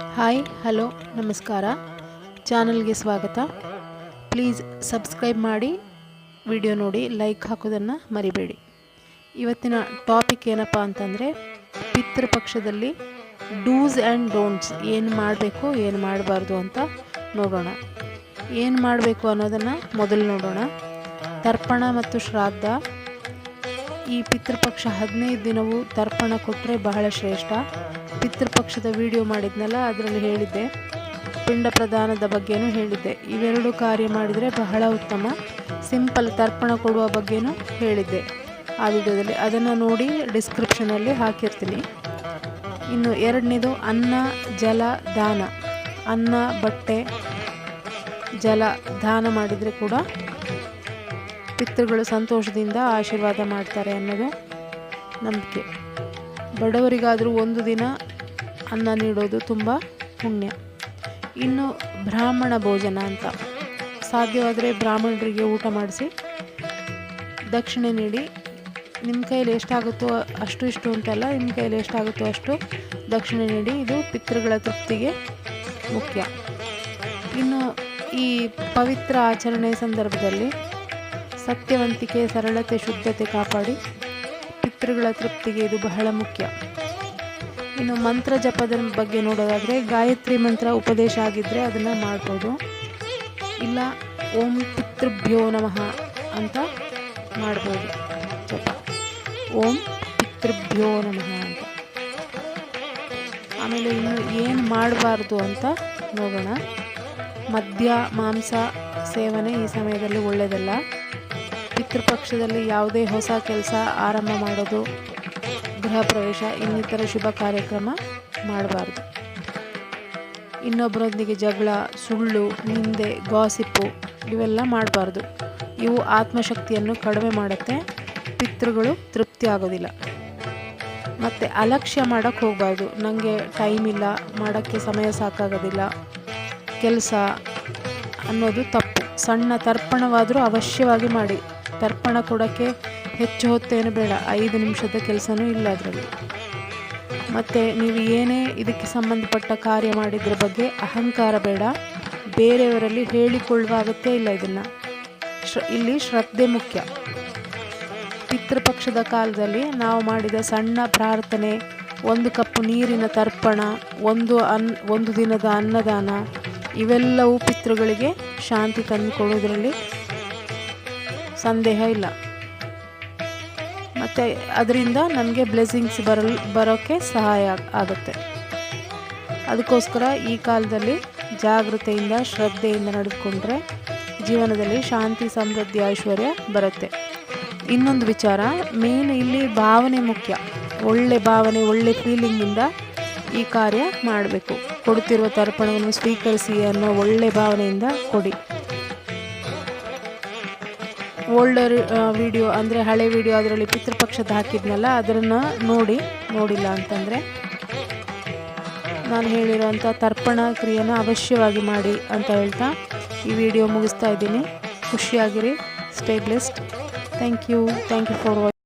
Hi, hello, ನಮಸ್ಕಾರ. ಚಾನಲ್ಗೆ ಸ್ವಾಗತ. ಪ್ಲೀಸ್ ಸಬ್ಸ್ಕ್ರೈಬ್ ಮಾಡಿ, ವಿಡಿಯೋ ನೋಡಿ, ಲೈಕ್ ಹಾಕೋದನ್ನು ಮರಿಬೇಡಿ. ಇವತ್ತಿನ ಟಾಪಿಕ್ ಏನಪ್ಪ ಅಂತಂದರೆ, ಪಿತೃಪಕ್ಷದಲ್ಲಿ ಡೂಸ್ ಆ್ಯಂಡ್ ಡೋಂಟ್ಸ್, ಏನು ಮಾಡಬೇಕು, ಏನು ಮಾಡಬಾರ್ದು ಅಂತ ನೋಡೋಣ. ಏನು ಮಾಡಬೇಕು ಅನ್ನೋದನ್ನು ಮೊದಲು ನೋಡೋಣ. ತರ್ಪಣ ಮತ್ತು ಶ್ರಾದ್ದ ಈ ಪಿತೃಪಕ್ಷ ಹದಿನೈದು ದಿನವೂ ತರ್ಪಣ ಕೊಟ್ಟರೆ ಬಹಳ ಶ್ರೇಷ್ಠ. ಪಿತೃಪಕ್ಷದ ವಿಡಿಯೋ ಮಾಡಿದ್ನಲ್ಲ, ಅದರಲ್ಲಿ ಹೇಳಿದ್ದೆ. ಪಿಂಡ ಪ್ರದಾನದ ಬಗ್ಗೆನೂ ಹೇಳಿದ್ದೆ. ಇವೆರಡೂ ಕಾರ್ಯ ಮಾಡಿದರೆ ಬಹಳ ಉತ್ತಮ. ಸಿಂಪಲ್ ತರ್ಪಣ ಕೊಡುವ ಬಗ್ಗೆನೂ ಹೇಳಿದ್ದೆ. ಆ ವಿಡಿಯೋದಲ್ಲಿ ಅದನ್ನು ನೋಡಿ ಡಿಸ್ಕ್ರಿಪ್ಷನಲ್ಲಿ ಹಾಕಿರ್ತೀನಿ. ಇನ್ನು ಎರಡನೇದು ಅನ್ನ, ಜಲ, ದಾನ. ಅನ್ನ, ಬಟ್ಟೆ, ಜಲ, ದಾನ ಮಾಡಿದರೆ ಕೂಡ ಪಿತೃಗಳು ಸಂತೋಷದಿಂದ ಆಶೀರ್ವಾದ ಮಾಡ್ತಾರೆ ಅನ್ನೋದು ನಂಬಿಕೆ. ಬಡವರಿಗಾದರೂ ಒಂದು ದಿನ ಅನ್ನ ನೀಡೋದು ತುಂಬ ಪುಣ್ಯ. ಇನ್ನು ಬ್ರಾಹ್ಮಣ ಭೋಜನ ಅಂತ. ಸಾಧ್ಯವಾದರೆ ಬ್ರಾಹ್ಮಣರಿಗೆ ಊಟ ಮಾಡಿಸಿ ದಕ್ಷಿಣೆ ನೀಡಿ. ನಿಮ್ಮ ಕೈಯಲ್ಲಿ ಎಷ್ಟಾಗುತ್ತೋ ಅಷ್ಟು ಇಷ್ಟು ಅಂತಲ್ಲ ನಿಮ್ಮ ಕೈಯಲ್ಲಿ ಎಷ್ಟಾಗುತ್ತೋ ಅಷ್ಟು ದಕ್ಷಿಣೆ ನೀಡಿ. ಇದು ಪಿತೃಗಳ ತೃಪ್ತಿಗೆ ಮುಖ್ಯ. ಇನ್ನು ಈ ಪವಿತ್ರ ಆಚರಣೆ ಸಂದರ್ಭದಲ್ಲಿ ಸತ್ಯವಂತಿಕೆ ಸರಳತೆ, ಶುದ್ಧತೆ ಕಾಪಾಡಿ. ಪಿತೃಗಳ ತೃಪ್ತಿಗೆ ಇದು ಬಹಳ ಮುಖ್ಯ. ಇನ್ನು ಮಂತ್ರ ಜಪದ ಬಗ್ಗೆ ನೋಡೋದಾದರೆ, ಗಾಯತ್ರಿ ಮಂತ್ರ ಉಪದೇಶ ಆಗಿದ್ದರೆ ಅದನ್ನು ಮಾಡ್ಬೋದು. ಇಲ್ಲ, ಓಂ ಪಿತೃಭ್ಯೋ ನಮಃ ಅಂತ ಮಾಡ್ಬೋದು. ಜಪ. ಓಂ ಪಿತೃಭ್ಯೋ ನಮಃ ಅಂತ. ಆಮೇಲೆ ಇನ್ನು ಏನು ಮಾಡಬಾರ್ದು ಅಂತ ನೋಡೋಣ. ಮದ್ಯ, ಮಾಂಸ ಸೇವನೆ ಈ ಸಮಯದಲ್ಲಿ ಒಳ್ಳೆಯದಲ್ಲ ಪಿತೃಪಕ್ಷದಲ್ಲಿ ಯಾವುದೇ ಹೊಸ ಕೆಲಸ ಆರಂಭ ಮಾಡೋದು ಗೃಹ ಪ್ರವೇಶ, ಇನ್ನಿತರ ಶುಭ ಕಾರ್ಯಕ್ರಮ ಮಾಡಬಾರ್ದು. ಇನ್ನೊಬ್ಬರೊಂದಿಗೆ ಜಗಳ, ಸುಳ್ಳು, ನಿಂದೆ ಗಾಸಿಪ್ಪು ಇವೆಲ್ಲ ಮಾಡಬಾರ್ದು. ಇವು ಆತ್ಮಶಕ್ತಿಯನ್ನು ಕಡಿಮೆ ಮಾಡುತ್ತೆ, ಪಿತೃಗಳು ತೃಪ್ತಿ ಆಗೋದಿಲ್ಲ. ಮತ್ತು ಅಲಕ್ಷ್ಯ ಮಾಡೋಕ್ಕೆ ಹೋಗಬಾರ್ದು. ನನಗೆ ಟೈಮ್ ಇಲ್ಲ, ಮಾಡೋಕ್ಕೆ ಸಮಯ ಸಾಕಾಗೋದಿಲ್ಲ. ಕೆಲಸ ಅನ್ನೋದು ತಪ್ಪು. ಸಣ್ಣ ತರ್ಪಣವಾದರೂ ಅವಶ್ಯವಾಗಿ ಮಾಡಿ. ತರ್ಪಣ ಕೊಡೋಕ್ಕೆ ಹೆಚ್ಚು ಹೊತ್ತೇನು ಬೇಡ. ಐದು ನಿಮಿಷದ ಕೆಲಸನೂ ಇಲ್ಲ ಅದರಲ್ಲಿ. ಮತ್ತು ನೀವು ಏನೇ ಇದಕ್ಕೆ ಸಂಬಂಧಪಟ್ಟ ಕಾರ್ಯ ಮಾಡಿದ್ರ ಬಗ್ಗೆ ಅಹಂಕಾರ ಬೇಡ. ಬೇರೆಯವರಲ್ಲಿ ಹೇಳಿಕೊಳ್ಳುವ ಅಗತ್ಯ ಇಲ್ಲ ಇದನ್ನು. ಶ್ರ, ಇಲ್ಲಿ ಶ್ರದ್ಧೆ ಮುಖ್ಯ. ಪಿತೃಪಕ್ಷದ ಕಾಲದಲ್ಲಿ ನಾವು ಮಾಡಿದ ಸಣ್ಣ ಪ್ರಾರ್ಥನೆ, ಒಂದು ಕಪ್ಪು ನೀರಿನ ತರ್ಪಣ, ಒಂದು ಅನ್, ಒಂದು ದಿನದ ಅನ್ನದಾನ, ಇವೆಲ್ಲವೂ ಪಿತೃಗಳಿಗೆ ಶಾಂತಿ ತಂದು ಕೊಡೋದ್ರಲ್ಲಿ ಸಂದೇಹ ಇಲ್ಲ. ಮತ್ತು ಅದರಿಂದ ನನಗೆ ಬ್ಲೆಸ್ಸಿಂಗ್ಸ್ ಬರಲು ಬರೋಕ್ಕೆ ಸಹಾಯ ಆಗುತ್ತೆ. ಅದಕ್ಕೋಸ್ಕರ ಈ ಕಾಲದಲ್ಲಿ ಜಾಗೃತೆಯಿಂದ ಶ್ರದ್ಧೆಯಿಂದ ನಡೆದುಕೊಂಡ್ರೆ ಜೀವನದಲ್ಲಿ ಶಾಂತಿ, ಸಮೃದ್ಧಿ, ಐಶ್ವರ್ಯ ಬರುತ್ತೆ. ಇನ್ನೊಂದು ವಿಚಾರ ಮೇನ್ ಇಲ್ಲಿ ಭಾವನೆ ಮುಖ್ಯ. ಒಳ್ಳೆ ಭಾವನೆ, ಒಳ್ಳೆ ಫೀಲಿಂಗಿಂದ ಈ ಕಾರ್ಯ ಮಾಡಬೇಕು. ಕೊಡುತ್ತಿರುವ ತರ್ಪಣವನ್ನು ಸ್ವೀಕರಿಸಿ ಅನ್ನೋ ಒಳ್ಳೆ ಭಾವನೆಯಿಂದ ಕೊಡಿ. ಓಲ್ಡರ್ ವಿಡಿಯೋ ಅಂದರೆ ಹಳೆ ವಿಡಿಯೋ ಅದರಲ್ಲಿ ಪಿತೃಪಕ್ಷದ ಹಾಕಿದ್ನಲ್ಲ, ಅದನ್ನು ನೋಡಿ, ನೋಡಿಲ್ಲ ಅಂತಂದರೆ ನಾನು ಹೇಳಿರೋಂಥ ತರ್ಪಣ ಕ್ರಿಯೆನ ಅವಶ್ಯವಾಗಿ ಮಾಡಿ ಅಂತ ಹೇಳ್ತಾ ಈ ವಿಡಿಯೋ ಮುಗಿಸ್ತಾ ಇದ್ದೀನಿ. ಖುಷಿಯಾಗಿರಿ. Stay blessed thank you thank you for watch